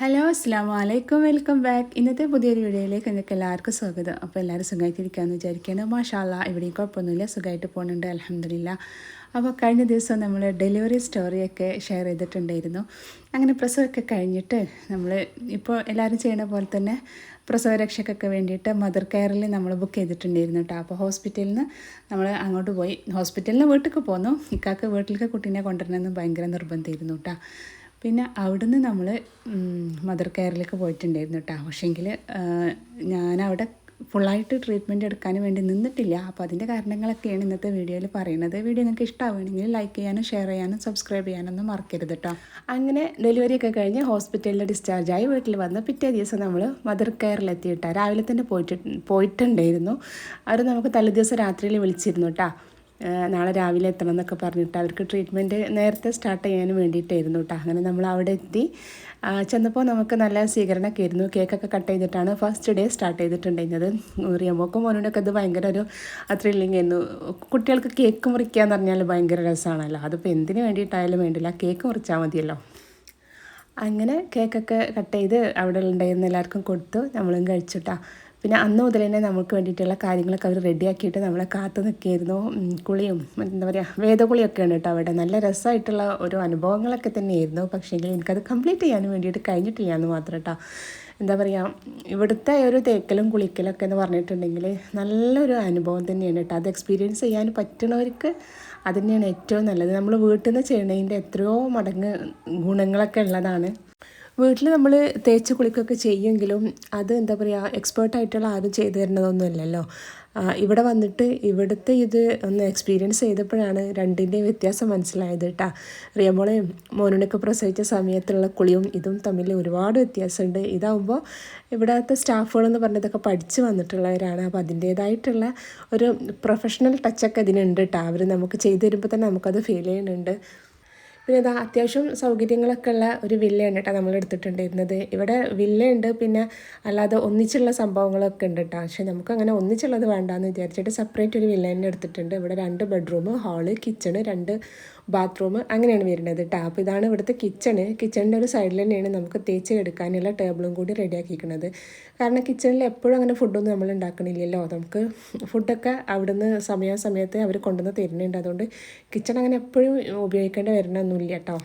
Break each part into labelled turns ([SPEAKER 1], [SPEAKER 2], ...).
[SPEAKER 1] Hello അസ്സാം വലൈക്കും welcome back ഇന്നത്തെ പുതിയൊരു വീഡിയോയിലേക്ക് നിങ്ങൾക്ക് എല്ലാവർക്കും സ്വാഗതം. അപ്പോൾ എല്ലാവരും സുഖമായിട്ടിരിക്കാമെന്ന് വിചാരിക്കുകയാണ്. മാഷാല്ല ഇവിടെയും കുഴപ്പമൊന്നുമില്ല. സുഖമായിട്ട് പോകുന്നുണ്ട്. അലഹമില്ല അപ്പോൾ കഴിഞ്ഞ ദിവസം നമ്മൾ ഡെലിവറി സ്റ്റോറിയൊക്കെ ഷെയർ ചെയ്തിട്ടുണ്ടായിരുന്നു. അങ്ങനെ പ്രസവമൊക്കെ കഴിഞ്ഞിട്ട് നമ്മൾ ഇപ്പോൾ എല്ലാവരും ചെയ്യുന്ന പോലെ തന്നെ പ്രസവരക്ഷയ്ക്കൊക്കെ വേണ്ടിയിട്ട് മദർ കെയറിൽ നമ്മൾ ബുക്ക് ചെയ്തിട്ടുണ്ടായിരുന്നു കേട്ടോ. അപ്പോൾ ഹോസ്പിറ്റലിൽ നിന്ന് നമ്മൾ അങ്ങോട്ട് പോയി. ഹോസ്പിറ്റലിൽ നിന്ന് വീട്ടിലേക്ക് പോന്നു. ഇക്കാക്ക് വീട്ടിലേക്ക് കുട്ടീനെ കൊണ്ടുവരണമെന്ന് ഭയങ്കര നിർബന്ധമായിരുന്നു കേട്ടോ. പിന്നെ അവിടുന്ന് നമ്മൾ മദർ കെയറിലേക്ക് പോയിട്ടുണ്ടായിരുന്നു കേട്ടോ പക്ഷേങ്കിൽ ഞാനവിടെ ഫുള്ളായിട്ട് ട്രീറ്റ്മെന്റ് എടുക്കാൻ വേണ്ടി നിന്നിട്ടില്ല. അപ്പോൾ അതിന്റെ കാരണങ്ങളൊക്കെയാണ് ഇന്നത്തെ വീഡിയോയിൽ പറയുന്നത്. വീഡിയോ നിങ്ങൾക്ക് ഇഷ്ടമാവുകയാണെങ്കിൽ ലൈക്ക് ചെയ്യാനും ഷെയർ ചെയ്യാനും സബ്സ്ക്രൈബ് ചെയ്യാനൊന്നും മറക്കരുത് കേട്ടോ അങ്ങനെ ഡെലിവറി ഒക്കെ കഴിഞ്ഞ് ഹോസ്പിറ്റലിൽ ഡിസ്ചാർജായി വീട്ടിൽ വന്ന് പിറ്റേ ദിവസം നമ്മൾ മദർ കെയറിലെത്തിയിട്ടാണ് രാവിലെ തന്നെ പോയിട്ട് പോയിട്ടുണ്ടായിരുന്നു. അവർ നമുക്ക് തലേദിവസം രാത്രിയിൽ വിളിച്ചിരുന്നു കേട്ടോ നാളെ രാവിലെ എത്തണം എന്നൊക്കെ പറഞ്ഞിട്ട് അവർക്ക് ട്രീറ്റ്മെന്റ് നേരത്തെ സ്റ്റാർട്ട് ചെയ്യാൻ വേണ്ടിയിട്ടായിരുന്നു കേട്ടോ അങ്ങനെ നമ്മൾ അവിടെ എത്തി. ചെന്നപ്പോൾ നമുക്ക് നല്ല സ്വീകരണമൊക്കെ ആയിരുന്നു. കേക്കൊക്കെ കട്ട് ചെയ്തിട്ടാണ് ഫസ്റ്റ് ഡേ സ്റ്റാർട്ട് ചെയ്തിട്ടുണ്ടായിരുന്നത്. റിയമോക്കും മോനോടൊക്കെ ഇത് ഭയങ്കര ഒരു ത്രില്ലിംഗ് ആയിരുന്നു. കുട്ടികൾക്ക് കേക്ക് മുറിക്കുക എന്ന് പറഞ്ഞാൽ ഭയങ്കര രസമാണല്ലോ അതിപ്പോൾ എന്തിനു വേണ്ടിയിട്ടായാലും വേണ്ടില്ല. കേക്ക് മുറിച്ചാൽ മതിയല്ലോ. അങ്ങനെ കേക്കൊക്കെ കട്ട് ചെയ്ത് അവിടെ ഉണ്ടായിരുന്ന എല്ലാവർക്കും കൊടുത്തു. നമ്മളും കഴിച്ചിട്ടാ പിന്നെ അന്ന് മുതൽ തന്നെ നമുക്ക് വേണ്ടിയിട്ടുള്ള കാര്യങ്ങളൊക്കെ അവർ റെഡിയാക്കിയിട്ട് നമ്മളെ കാത്തു നിൽക്കിയിരുന്നു കുളിയും എന്താ പറയുക വേദകുളിയൊക്കെയാണ് കേട്ടോ അവിടെ. നല്ല രസമായിട്ടുള്ള ഒരു അനുഭവങ്ങളൊക്കെ തന്നെയായിരുന്നു. പക്ഷേങ്കിൽ എനിക്കത് കംപ്ലീറ്റ് ചെയ്യാൻ വേണ്ടിയിട്ട് കഴിഞ്ഞിട്ടില്ല എന്ന് മാത്രം കേട്ടോ എന്താ പറയുക ഇവിടുത്തെ ഒരു തേക്കലും കുളിക്കലൊക്കെ എന്ന് പറഞ്ഞിട്ടുണ്ടെങ്കിൽ നല്ലൊരു അനുഭവം തന്നെയാണ് കേട്ടോ അത് എക്സ്പീരിയൻസ് ചെയ്യാൻ പറ്റണവർക്ക് അത് തന്നെയാണ് ഏറ്റവും നല്ലത്. നമ്മൾ വീട്ടിൽ നിന്ന് ചെയ്യണതിന്റെ എത്രയോ മടങ്ങ് ഗുണങ്ങളൊക്കെ ഉള്ളതാണ്. വീട്ടിൽ നമ്മൾ തേച്ച് കുളിക്കൊക്കെ ചെയ്യുമെങ്കിലും അത് എന്താ പറയുക എക്സ്പേർട്ടായിട്ടുള്ള ആരും ചെയ്തു തരുന്നതൊന്നുമില്ലല്ലോ. ഇവിടെ വന്നിട്ട് ഇവിടുത്തെ ഇത് ഒന്ന് എക്സ്പീരിയൻസ് ചെയ്തപ്പോഴാണ് രണ്ടിന്റെയും വ്യത്യാസം മനസ്സിലായത് കേട്ടോ റിയമോളെയും മോനുനൊക്കെ പ്രസവിച്ച സമയത്തുള്ള കുളിയും ഇതും തമ്മിൽ ഒരുപാട് വ്യത്യാസമുണ്ട്. ഇതാവുമ്പോൾ ഇവിടുത്തെ സ്റ്റാഫുകളെന്ന് പറഞ്ഞതൊക്കെ പഠിച്ച് വന്നിട്ടുള്ളവരാണ്. അപ്പോൾ അതിന്റേതായിട്ടുള്ള ഒരു പ്രൊഫഷണൽ ടച്ചൊക്കെ ഇതിനുണ്ട് കേട്ടോ അവർ നമുക്ക് ചെയ്തു തരുമ്പോൾ തന്നെ നമുക്കത് ഫീൽ ചെയ്യുന്നുണ്ട്. പിന്നെ ഇതാ അത്യാവശ്യം സൗകര്യങ്ങളൊക്കെ ഉള്ള ഒരു വില്ലയാണ് കേട്ടോ നമ്മൾ എടുത്തിട്ടുണ്ടായിരുന്നത്. ഇവിടെ വില്ലയുണ്ട് പിന്നെ അല്ലാതെ ഒന്നിച്ചുള്ള സംഭവങ്ങളൊക്കെ ഉണ്ട് കേട്ടോ. പക്ഷേ നമുക്ക് അങ്ങനെ ഒന്നിച്ചുള്ളത് വേണ്ടാന്ന് വിചാരിച്ചിട്ട് സെപ്പറേറ്റ് ഒരു വില്ല തന്നെ എടുത്തിട്ടുണ്ട്. ഇവിടെ രണ്ട് ബെഡ്റൂം ഹാൾ കിച്ചണ് രണ്ട് ബാത്റൂം അങ്ങനെയാണ് വരുന്നത്. ടാപ്പ് ഇതാണ് ഇവിടുത്തെ കിച്ചണ് കിച്ചണിന്റെ ഒരു സൈഡിൽ തന്നെയാണ് നമുക്ക് തേച്ച് എടുക്കാനുള്ള ടേബിളും കൂടി റെഡിയാക്കിയിരിക്കുന്നത് കാരണം കിച്ചണിൽ എപ്പോഴും അങ്ങനെ ഫുഡൊന്നും നമ്മൾ ഉണ്ടാക്കണില്ലല്ലോ. നമുക്ക് ഫുഡൊക്കെ അവിടുന്ന് സമയാസമയത്ത് അവർ കൊണ്ടുവന്ന് തരുന്നുണ്ട്. അതുകൊണ്ട് കിച്ചൺ അങ്ങനെ എപ്പോഴും ഉപയോഗിക്കേണ്ടി വരണമൊന്നുമില്ല കേട്ടോ.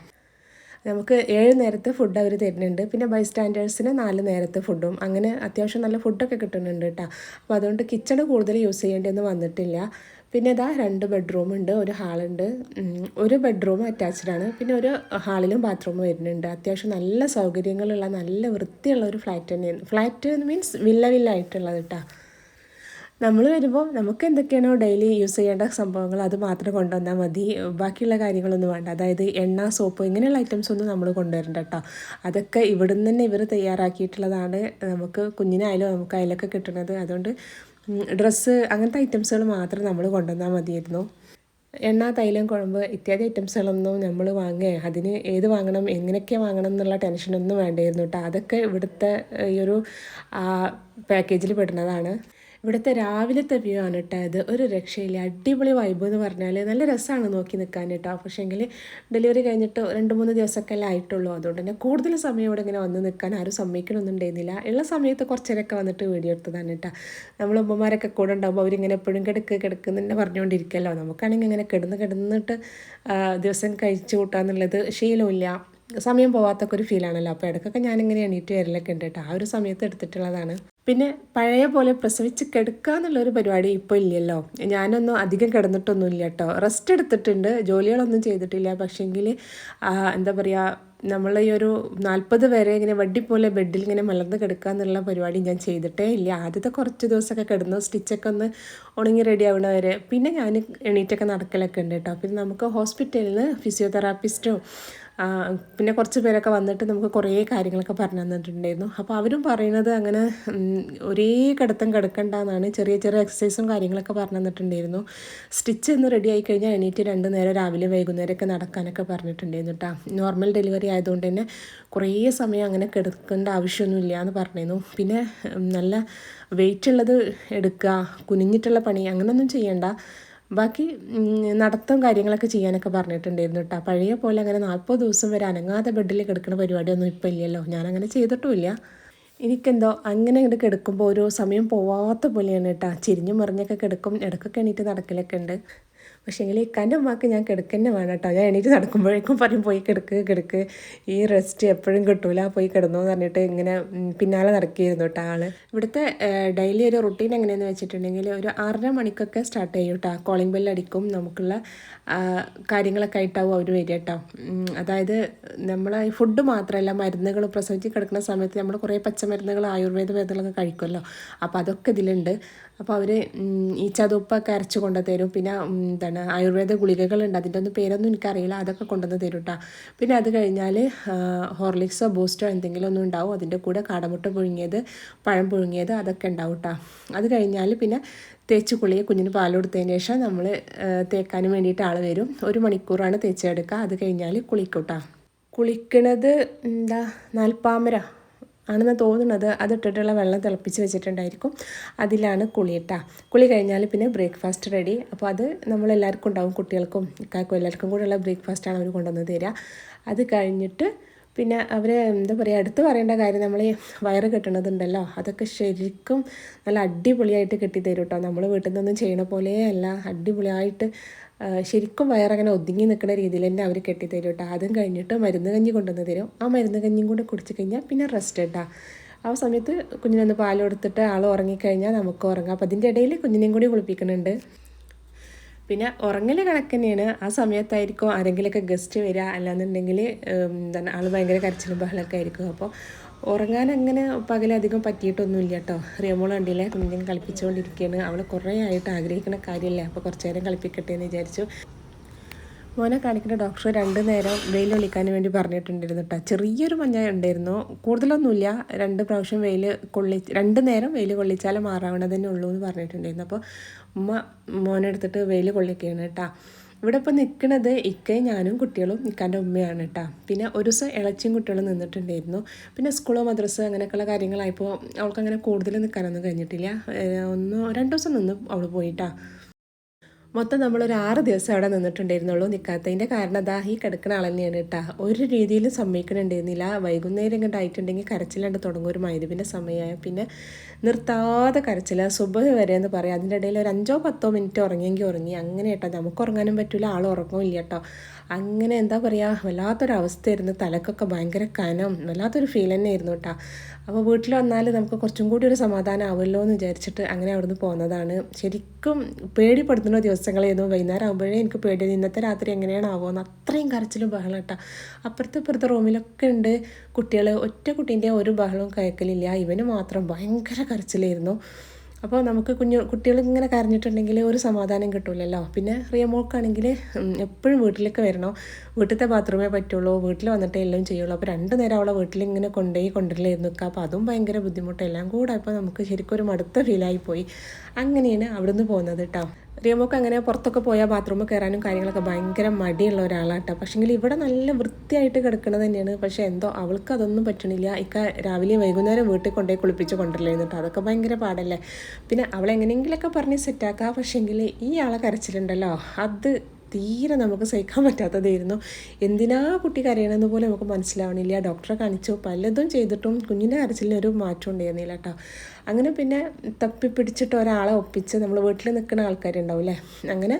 [SPEAKER 1] നമുക്ക് ഏഴ് നേരത്തെ ഫുഡ് അവർ തരുന്നുണ്ട്. പിന്നെ ബൈ സ്റ്റാൻഡേർഡ്സിന് നാല് നേരത്തെ ഫുഡും അങ്ങനെ അത്യാവശ്യം നല്ല ഫുഡൊക്കെ കിട്ടുന്നുണ്ട് കേട്ടോ. അപ്പോൾ അതുകൊണ്ട് കിച്ചൺ കൂടുതൽ യൂസ് ചെയ്യേണ്ടിയൊന്നും വന്നിട്ടില്ല. പിന്നെ ഇതാ രണ്ട് ബെഡ്റൂം ഉണ്ട് ഒരു ഹാളുണ്ട് ഒരു ബെഡ്റൂം അറ്റാച്ച്ഡ് ആണ്. പിന്നെ ഒരു ഹാളിലും ബാത്റൂം വരുന്നുണ്ട്. അത്യാവശ്യം നല്ല സൗകര്യങ്ങളുള്ള നല്ല വൃത്തിയുള്ള ഒരു ഫ്ലാറ്റ് തന്നെയാണ്. ഫ്ലാറ്റ് മീൻസ് വില്ല വില്ല ആയിട്ടുള്ളത് കേട്ടോ നമ്മൾ വരുമ്പോൾ നമുക്ക് എന്തൊക്കെയാണോ ഡെയിലി യൂസ് ചെയ്യേണ്ട സംഭവങ്ങൾ അത് മാത്രം കൊണ്ടുവന്നാൽ മതി. ബാക്കിയുള്ള കാര്യങ്ങളൊന്നും വേണ്ട. അതായത് എണ്ണ സോപ്പ് ഇങ്ങനെയുള്ള ഐറ്റംസ് ഒന്നും നമ്മൾ കൊണ്ടുവരണ്ട കേട്ടോ അതൊക്കെ ഇവിടുന്ന് തന്നെ ഇവർ തയ്യാറാക്കിയിട്ടുള്ളതാണ് നമുക്ക് കുഞ്ഞിനായാലും നമുക്ക് അതിലൊക്കെ കിട്ടുന്നത് അതുകൊണ്ട് ഡ്രസ്സ് അങ്ങനത്തെ ഐറ്റംസുകൾ മാത്രം നമ്മൾ കൊണ്ടുവന്നാൽ മതിയായിരുന്നു. എണ്ണ തൈലം കുഴമ്പ് ഇത്യാദി ഐറ്റംസുകളൊന്നും നമ്മൾ വാങ്ങുക അതിന് ഏത് വാങ്ങണം എങ്ങനെയൊക്കെ വാങ്ങണം എന്നുള്ള ടെൻഷനൊന്നും വേണ്ടായിരുന്നു കേട്ടോ അതൊക്കെ ഇവിടുത്തെ ഈ ഒരു പാക്കേജിൽ പെടുന്നതാണ്. ഇവിടുത്തെ രാവിലത്തെ വ്യൂ ആണ് കേട്ടോ ഇത്. ഒരു രക്ഷയില്ല. അടിപൊളി വൈബ് എന്ന് പറഞ്ഞാൽ നല്ല രസമാണ് നോക്കി നിൽക്കാൻ കേട്ടോ പക്ഷേങ്കിൽ ഡെലിവറി കഴിഞ്ഞിട്ട് രണ്ട് മൂന്ന് ദിവസമൊക്കെ അല്ലേ ആയിട്ടുള്ളൂ. അതുകൊണ്ട് തന്നെ കൂടുതൽ സമയം ഇവിടെ ഇങ്ങനെ വന്ന് നിൽക്കാൻ ആരും സമ്മതിക്കണമൊന്നും ഉണ്ടായിരുന്നില്ല. ഉള്ള സമയത്ത് കുറച്ചേരൊക്കെ വന്നിട്ട് വീഡിയോ എടുത്തതാണ് കേട്ടോ നമ്മൾ ഉമ്മമാരൊക്കെ കൂടെ ഉണ്ടാകുമ്പോൾ അവരിങ്ങനെ എപ്പോഴും കിടക്ക് കിടക്കുന്നുണ്ട് പറഞ്ഞുകൊണ്ടിരിക്കുമല്ലോ നമുക്കാണെങ്കിൽ ഇങ്ങനെ കിടന്ന് കിടന്നിട്ട് ദിവസം കഴിച്ചു കൂട്ടാന്നുള്ളത് ശീലമില്ല സമയം പോവാത്തൊക്കെ ഒരു ഫീലാണല്ലോ അപ്പോൾ ഇടയ്ക്കൊക്കെ ഞാനിങ്ങനെ എണീറ്റ് വരലൊക്കെ ഉണ്ട് കേട്ടോ ആ ഒരു സമയത്ത് എടുത്തിട്ടുള്ളതാണ്. പിന്നെ പഴയ പോലെ പ്രസവിച്ച് കിടക്കുക എന്നുള്ളൊരു പരിപാടി ഇപ്പോൾ ഇല്ലല്ലോ. ഞാനൊന്നും അധികം കിടന്നിട്ടൊന്നുമില്ല കേട്ടോ റെസ്റ്റ് എടുത്തിട്ടുണ്ട്. ജോലികളൊന്നും ചെയ്തിട്ടില്ല. പക്ഷേങ്കിൽ എന്താ പറയുക നമ്മൾ ഈ ഒരു നാൽപ്പത് വരെ ഇങ്ങനെ വട്ടി പോലെ ബെഡിൽ ഇങ്ങനെ മലർന്ന് കിടക്കുക എന്നുള്ള പരിപാടി ഞാൻ ചെയ്തിട്ടേ ഇല്ല. ആദ്യത്തെ കുറച്ച് ദിവസമൊക്കെ കിടന്നു. സ്റ്റിച്ചൊക്കെ ഒന്ന് ഉണങ്ങി റെഡി ആവണവരെ പിന്നെ ഞാൻ എണീറ്റൊക്കെ നടക്കലൊക്കെ ഉണ്ട് കേട്ടോ പിന്നെ നമുക്ക് ഹോസ്പിറ്റലിൽ നിന്ന് ഫിസിയോതെറാപ്പിസ്റ്റോ പിന്നെ കുറച്ച് പേരൊക്കെ വന്നിട്ട് നമുക്ക് കുറേ കാര്യങ്ങളൊക്കെ പറഞ്ഞു തന്നിട്ടുണ്ടായിരുന്നു. അപ്പോൾ അവരും പറയുന്നത് അങ്ങനെ ഒരേ കിടത്തം കിടക്കണ്ടെന്നാണ് ചെറിയ ചെറിയ എക്സസൈസും കാര്യങ്ങളൊക്കെ പറഞ്ഞു തന്നിട്ടുണ്ടായിരുന്നു. സ്റ്റിച്ച് ഒന്ന് റെഡി ആയി കഴിഞ്ഞാൽ എണീറ്റ് രണ്ട് നേരം രാവിലെ വൈകുന്നേരമൊക്കെ നടക്കാനൊക്കെ പറഞ്ഞിട്ടുണ്ടായിരുന്നു കേട്ടോ നോർമൽ ഡെലിവറി ആയതുകൊണ്ട് തന്നെ കുറേ സമയം അങ്ങനെ കിടക്കേണ്ട ആവശ്യമൊന്നുമില്ല എന്ന് പറഞ്ഞിരുന്നു. പിന്നെ നല്ല വെയിറ്റ് ഉള്ളത് എടുക്കുക കുനിഞ്ഞിട്ടുള്ള പണി അങ്ങനെയൊന്നും ചെയ്യണ്ട. ബാക്കി നടത്തും കാര്യങ്ങളൊക്കെ ചെയ്യാനൊക്കെ പറഞ്ഞിട്ടുണ്ടായിരുന്നു കേട്ടോ പഴയ പോലെ അങ്ങനെ നാൽപ്പത് ദിവസം വരെ അനങ്ങാതെ ബെഡിൽ കിടക്കുന്ന പരിപാടിയൊന്നും ഇപ്പം ഇല്ലല്ലോ. ഞാനങ്ങനെ ചെയ്തിട്ടുമില്ല എനിക്കെന്തോ അങ്ങനെ ഇങ്ങോട്ട് കിടക്കുമ്പോൾ ഓരോ സമയം പോവാത്ത പോലെയാണ് കേട്ടോ ചിരിഞ്ഞു മറിഞ്ഞൊക്കെ കിടക്കും. ഇടക്കൊക്കെ എണീറ്റ് നടക്കലൊക്കെ ഉണ്ട് പക്ഷേങ്കിൽ ഇക്കാന്റെ ഉമ്മാക്ക് ഞാൻ കിടക്കന്നെ വേണം കേട്ടോ ഞാൻ എണീറ്റ് നടക്കുമ്പോഴേക്കും പറയും പോയി കിടക്ക് കിടക്ക്. ഈ റെസ്റ്റ് എപ്പോഴും കിട്ടൂല പോയി കിടന്നു എന്ന് പറഞ്ഞിട്ട് ഇങ്ങനെ പിന്നാലെ നടക്കിയിരുന്നു കേട്ടോ ആൾ. ഇവിടുത്തെ ഡെയിലി ഒരു റുട്ടീൻ എങ്ങനെയാണെന്ന് വെച്ചിട്ടുണ്ടെങ്കിൽ ഒരു ആറര മണിക്കൊക്കെ സ്റ്റാർട്ട് ചെയ്യും കേട്ടോ കോളിംഗ് ബെല്ല് അടിക്കും നമുക്കുള്ള കാര്യങ്ങളൊക്കെ ആയിട്ടാവും അവർ വരിക കേട്ടോ അതായത് നമ്മൾ ഫുഡ് മാത്രമല്ല മരുന്നുകൾ പ്രസവിച്ച് കിടക്കുന്ന സമയത്ത് നമ്മൾ കുറേ പച്ചമരുന്നുകൾ ആയുർവേദ മരുന്നുകളൊക്കെ കഴിക്കുമല്ലോ അപ്പോൾ അതൊക്കെ ഇതിലുണ്ട്. അപ്പോൾ അവർ ഈ ചതുപ്പൊക്കെ അരച്ച് കൊണ്ടു തരും പിന്നെ എന്താണ് ആയുർവേദ ഗുളികകളുണ്ട്. അതിന്റെ ഒന്നും പേരൊന്നും എനിക്കറിയില്ല. അതൊക്കെ കൊണ്ടുവന്ന് തരും കേട്ടോ പിന്നെ അത് കഴിഞ്ഞാൽ ഹോർലിക്സോ ബൂസ്റ്റോ എന്തെങ്കിലും ഒന്നും ഉണ്ടാവും. അതിന്റെ കൂടെ കാടമുട്ട പുഴുങ്ങിയത് പഴം പുഴുങ്ങിയത് അതൊക്കെ ഉണ്ടാവും കേട്ടോ അത് കഴിഞ്ഞാൽ പിന്നെ തേച്ച് കുളിയെ കുഞ്ഞിന് പാൽ കൊടുത്തതിന് ശേഷം നമ്മൾ തേക്കാനും വേണ്ടിയിട്ട് ആൾ വരും. ഒരു മണിക്കൂറാണ് തേച്ചെടുക്കുക. അത് കഴിഞ്ഞാൽ കുളിക്കൂട്ടാ കുളിക്കണത് എന്താ? നാൽപ്പാമര. ആണെന്ന് തോന്നുന്നത് അതിട്ടിട്ടുള്ള വെള്ളം തിളപ്പിച്ച് വെച്ചിട്ടുണ്ടായിരിക്കും. അതിലാണ് കുളി കുളി കഴിഞ്ഞാൽ പിന്നെ ബ്രേക്ക്ഫാസ്റ്റ് റെഡി. അപ്പോൾ അത് നമ്മളെല്ലാവർക്കും ഉണ്ടാവും കുട്ടികൾക്കും ഇക്കാക്കും എല്ലാവർക്കും കൂടെയുള്ള ബ്രേക്ക്ഫാസ്റ്റാണ് അവർ കൊണ്ടുവന്ന് തരിക അത് കഴിഞ്ഞിട്ട് പിന്നെ അവർ എന്താ പറയുക അടുത്ത് പറയേണ്ട കാര്യം നമ്മൾ ഈ വയറ് കെട്ടണതുണ്ടല്ലോ അതൊക്കെ ശരിക്കും നല്ല അടിപൊളിയായിട്ട് കെട്ടിത്തരും കേട്ടോ നമ്മൾ വീട്ടിൽ നിന്നൊന്നും ചെയ്യണ പോലെയല്ല അടിപൊളിയായിട്ട് ശരിക്കും വയറങ്ങനെ ഒതുങ്ങി നിൽക്കുന്ന രീതിയിൽ തന്നെ അവർ കെട്ടിത്തരും കേട്ടോ. അതും കഴിഞ്ഞിട്ട് മരുന്ന് കഞ്ഞി കൊണ്ടുവന്ന് തരും. ആ മരുന്ന് കഞ്ഞിയും കൂടെ കുടിച്ച് കഴിഞ്ഞാൽ പിന്നെ റെസ്റ്റ് കേട്ടോ ആ സമയത്ത് കുഞ്ഞിനൊന്ന് പാൽ കൊടുത്തിട്ട് ആൾ ഉറങ്ങിക്കഴിഞ്ഞാൽ നമുക്ക് ഉറങ്ങാം. അപ്പം അതിന്റെ ഇടയിൽ കുഞ്ഞിനെയും കൂടി കുളിപ്പിക്കുന്നുണ്ട്. പിന്നെ ഉറങ്ങൽ കണക്ക് തന്നെയാണ്. ആ സമയത്തായിരിക്കും ആരെങ്കിലുമൊക്കെ ഗസ്റ്റ് വരിക അല്ലാന്നുണ്ടെങ്കിൽ എന്താണ് ആൾ ഭയങ്കര കരച്ചിലും ബഹളമൊക്കെ ആയിരിക്കും. അപ്പോൾ ഉറങ്ങാൻ അങ്ങനെ പകലധികം പറ്റിയിട്ടൊന്നുമില്ല കേട്ടോ റിയമോൾ കണ്ടില്ലേ? കുഞ്ഞിനെ കളിപ്പിച്ചുകൊണ്ടിരിക്കുകയാണ് അവൾ കുറേ ആയിട്ട് ആഗ്രഹിക്കുന്ന കാര്യമല്ലേ? അപ്പോൾ കുറച്ച് നേരം കളിപ്പിക്കട്ടെ എന്ന് വിചാരിച്ചു. മോനെ കാണിക്കുന്ന ഡോക്ടർ രണ്ട് നേരം വെയിൽ ഒളിക്കാൻ വേണ്ടി പറഞ്ഞിട്ടുണ്ടായിരുന്നു കേട്ടോ ചെറിയൊരു മഞ്ഞ ഉണ്ടായിരുന്നു. കൂടുതലൊന്നുമില്ല. രണ്ട് പ്രാവശ്യം വെയിൽ കൊള്ളി രണ്ട് നേരം വെയിൽ കൊള്ളിച്ചാലേ മാറാവണതന്നെ ഉള്ളൂ എന്ന് പറഞ്ഞിട്ടുണ്ടായിരുന്നു. അപ്പോൾ ഉമ്മ മോനെടുത്തിട്ട് വെയിൽ കൊള്ളിക്കുകയാണ് കേട്ടോ ഇവിടെ ഇപ്പോൾ നിൽക്കുന്നത് ഇക്കയും ഞാനും കുട്ടികളും ഇക്കാന്റെ ഉമ്മയാണ് കേട്ടോ പിന്നെ ഒരു ദിവസം ഇളച്ചിയും കുട്ടികളും നിന്നിട്ടുണ്ടായിരുന്നു. പിന്നെ സ്കൂളോ മദ്രസ് അങ്ങനെയൊക്കെയുള്ള കാര്യങ്ങളായപ്പോൾ അവൾക്ക് അങ്ങനെ കൂടുതൽ നിൽക്കാനൊന്നും കഴിഞ്ഞിട്ടില്ല. ഒന്ന് രണ്ട് ദിവസം നിന്ന് അവൾ പോയിട്ടാ മൊത്തം നമ്മളൊരു ആറ് ദിവസം അവിടെ നിന്നിട്ടുണ്ടായിരുന്നുള്ളൂ. നിൽക്കാത്തതിന്റെ കാരണം അതാ ഈ കിടക്കുന്ന ആൾ തന്നെയാണ് കേട്ടോ. ഒരു രീതിയിലും സമ്മതിക്കണുണ്ടായിരുന്നില്ല. വൈകുന്നേരം ഇങ്ങോട്ട് ആയിട്ടുണ്ടെങ്കിൽ കരച്ചിലാണ്ട് തുടങ്ങും. ഒരു മൈദുവിന്റെ സമയമായ പിന്നെ നിർത്താതെ കരച്ചില്ല സുബഹ് വരെ എന്ന് പറയാം. അതിന്റെ ഇടയിൽ ഒരു അഞ്ചോ പത്തോ മിനിറ്റ് ഉറങ്ങിയെങ്കിൽ ഉറങ്ങി. അങ്ങനെ കേട്ടോ. നമുക്ക് ഉറങ്ങാനും പറ്റില്ല ആൾ ഉറങ്ങും ഇല്ല കേട്ടോ. അങ്ങനെ എന്താ പറയുക വല്ലാത്തൊരവസ്ഥയായിരുന്നു. തലക്കൊക്കെ ഭയങ്കര കനം. വല്ലാത്തൊരു ഫീൽ തന്നെയായിരുന്നു കേട്ടോ അപ്പോൾ വീട്ടിൽ വന്നാൽ നമുക്ക് കുറച്ചും കൂടി ഒരു സമാധാനം ആവുമല്ലോ എന്ന് വിചാരിച്ചിട്ട് അങ്ങനെ അവിടുന്ന് പോകുന്നതാണ് ശരിക്കും പേടിപ്പെടുത്തുന്ന ദിവസങ്ങളായിരുന്നു. വൈകുന്നേരം ആകുമ്പോഴേ എനിക്ക് പേടി. ഇന്നത്തെ രാത്രി എങ്ങനെയാണ് ആവുമെന്ന് അത്രയും കരച്ചിലും ബഹളം കേട്ടോ അപ്പുറത്തെ ഇപ്പുറത്തെ റൂമിലൊക്കെ ഉണ്ട്. കുട്ടികൾ ഒറ്റ കുട്ടീന്റെ ഒരു ബഹളവും കയക്കലില്ല ഇവന് മാത്രം ഭയങ്കര കരച്ചിലായിരുന്നു. അപ്പോൾ നമുക്ക് കുഞ്ഞു കുട്ടികൾ ഇങ്ങനെ കരഞ്ഞിട്ടുണ്ടെങ്കിൽ ഒരു സമാധാനം കിട്ടൂലല്ലോ. പിന്നെ റിയമോൾക്കാണെങ്കിൽ എപ്പോഴും വീട്ടിലേക്ക് വരണോ? വീട്ടിലത്തെ ബാത്റൂമേ പറ്റുള്ളൂ വീട്ടിൽ വന്നിട്ടേ എല്ലാം ചെയ്യുള്ളൂ. അപ്പോൾ രണ്ട് നേരം അവളെ വീട്ടിൽ ഇങ്ങനെ കൊണ്ടുപോയി കൊണ്ടുവരില്ലായിരുന്നു അപ്പോൾ അതും ഭയങ്കര ബുദ്ധിമുട്ടെല്ലാം കൂടെ അപ്പോൾ നമുക്ക് ശരിക്കും ഒരു മടുത്ത ഫീലായി പോയി. അങ്ങനെയാണ് അവിടുന്ന് പോകുന്നത് കേട്ടോ റിയമോക്ക് അങ്ങനെ പുറത്തൊക്കെ പോയാൽ ബാത്റൂമിൽ കയറാനും കാര്യങ്ങളൊക്കെ ഭയങ്കര മടിയുള്ള ഒരാളാട്ടോ. പക്ഷേങ്കിൽ ഇവിടെ നല്ല വൃത്തിയായിട്ട് കിടക്കുന്നത് തന്നെയാണ്. പക്ഷേ എന്തോ അവൾക്ക് അതൊന്നും പറ്റണില്ല. ഇക്ക രാവിലെ വൈകുന്നേരം വീട്ടിൽ കൊണ്ടേ കുളിപ്പിച്ച് കൊണ്ടുവരലായിരുന്നു കേട്ടോ അതൊക്കെ ഭയങ്കര പാടല്ലേ? പിന്നെ അവളെങ്ങനെയെങ്കിലൊക്കെ പറഞ്ഞ് സെറ്റാക്കാം പക്ഷേങ്കിൽ ഈ ആളെ കരച്ചിലുണ്ടല്ലോ. അത് തീരെ നമുക്ക് സഹിക്കാൻ പറ്റാത്തതായിരുന്നു. എന്തിനാ കുട്ടി കരയണമെന്ന് പോലെ നമുക്ക് മനസ്സിലാവണില്ല. ഡോക്ടറെ കാണിച്ചു. പലതും ചെയ്തിട്ടും കുഞ്ഞിന്റെ കരച്ചിലിന് ഒരു മാറ്റം ഉണ്ടായിരുന്നില്ല കേട്ടോ അങ്ങനെ പിന്നെ തപ്പി പിടിച്ചിട്ട് ഒരാളെ ഒപ്പിച്ച് നമ്മൾ വീട്ടിൽ നിൽക്കുന്ന ആൾക്കാരുണ്ടാവും അല്ലേ അങ്ങനെ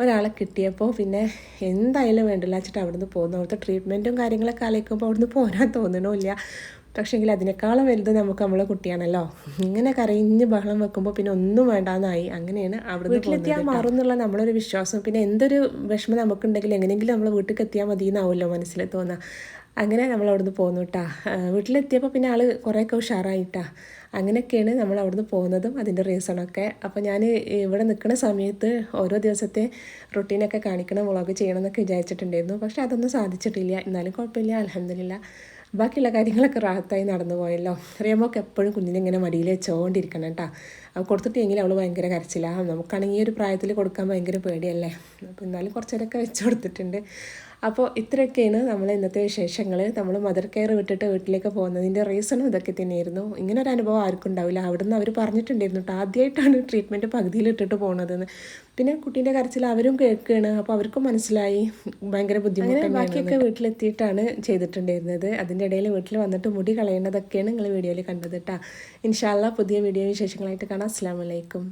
[SPEAKER 1] ഒരാളെ കിട്ടിയപ്പോൾ പിന്നെ എന്തായാലും വേണ്ടില്ല വെച്ചിട്ട് അവിടുന്ന് പോകുന്നു. അവിടുത്തെ ട്രീറ്റ്മെന്റും കാര്യങ്ങളൊക്കെ ആലോചിക്കുമ്പോൾ അവിടുന്ന് പോരാൻ തോന്നണമില്ല. പക്ഷേങ്കിൽ അതിനേക്കാളും വലുത് നമുക്ക് നമ്മളെ കുട്ടിയാണല്ലോ. ഇങ്ങനെ കരയിഞ്ഞ് ബഹളം വെക്കുമ്പോൾ പിന്നെ ഒന്നും വേണ്ടാന്നായി. അങ്ങനെയാണ് അവിടെ വീട്ടിലെത്തിയാൽ മാറും എന്നുള്ള നമ്മളൊരു വിശ്വാസം. പിന്നെ എന്തൊരു വിഷമം നമുക്കുണ്ടെങ്കിൽ എങ്ങനെയെങ്കിലും നമ്മൾ വീട്ടിൽ എത്തിയാൽ മതി എന്നാവുമല്ലോ മനസ്സിൽ തോന്നുക അങ്ങനെ നമ്മൾ അവിടുന്ന് പോന്നു കേട്ടാ വീട്ടിലെത്തിയപ്പോൾ പിന്നെ ആൾ കുറേയൊക്കെ ഉഷാറായിട്ടാ അങ്ങനെയൊക്കെയാണ് നമ്മൾ അവിടുന്ന് പോകുന്നതും അതിന്റെ റീസണൊക്കെ അപ്പോൾ ഞാൻ ഇവിടെ നിൽക്കുന്ന സമയത്ത് ഓരോ ദിവസത്തെ റൊട്ടീനൊക്കെ കാണിക്കണം വ്ളോഗ് ചെയ്യണം എന്നൊക്കെ വിചാരിച്ചിട്ടുണ്ടായിരുന്നു. പക്ഷേ അതൊന്നും സാധിച്ചിട്ടില്ല. എന്നാലും കുഴപ്പമില്ല. അലഹമില്ല ബാക്കിയുള്ള കാര്യങ്ങളൊക്കെ റാഹത്തായി നടന്നു പോയല്ലോ റിയമോക്ക് എപ്പോഴും കുഞ്ഞിനെ ഇങ്ങനെ മടിയിൽ വെച്ചുകൊണ്ടിരിക്കണം കേട്ടോ. അത് കൊടുത്തിട്ടെങ്കിൽ അവൾ ഭയങ്കര കരച്ചിലാണ് നമുക്കാണെങ്കിൽ ഈ ഒരു പ്രായത്തിൽ കൊടുക്കാൻ ഭയങ്കര പേടിയല്ലേ? അപ്പോൾ എന്നാലും കുറച്ചേരൊക്കെ വെച്ച് കൊടുത്തിട്ടുണ്ട്. അപ്പോൾ ഇത്രയൊക്കെയാണ് നമ്മൾ ഇന്നത്തെ വിശേഷങ്ങൾ നമ്മൾ മദർ കെയർ വിട്ടിട്ട് വീട്ടിലേക്ക് പോകുന്നതിന്റെ റീസണും ഇതൊക്കെ തന്നെയായിരുന്നു. ഇങ്ങനെ ഒരു അനുഭവം ആർക്കും ഉണ്ടാവില്ല. അവിടുന്ന് അവർ പറഞ്ഞിട്ടുണ്ടായിരുന്നു കേട്ടോ ആദ്യമായിട്ടാണ് ട്രീറ്റ്മെന്റ് പകുതിയിൽ ഇട്ടിട്ട് പോകുന്നതെന്ന് പിന്നെ കുട്ടീന്റെ കരച്ചിൽ അവരും കേൾക്കുകയാണ് അപ്പോൾ അവർക്കും മനസ്സിലായി. ഭയങ്കര ബുദ്ധിമുട്ടാണ് ബാക്കിയൊക്കെ വീട്ടിലെത്തിയിട്ടാണ് ചെയ്തിട്ടുണ്ടായിരുന്നത്. അതിന്റെ ഇടയിൽ വീട്ടിൽ വന്നിട്ട് മുടി കളയേണ്ടതൊക്കെയാണ് നിങ്ങൾ വീഡിയോയിൽ കണ്ടത് കേട്ടോ. ഇൻഷാല്ല പുതിയ വീഡിയോ വിശേഷങ്ങളായിട്ട് കാണാം. അസ്സാം വലൈക്കും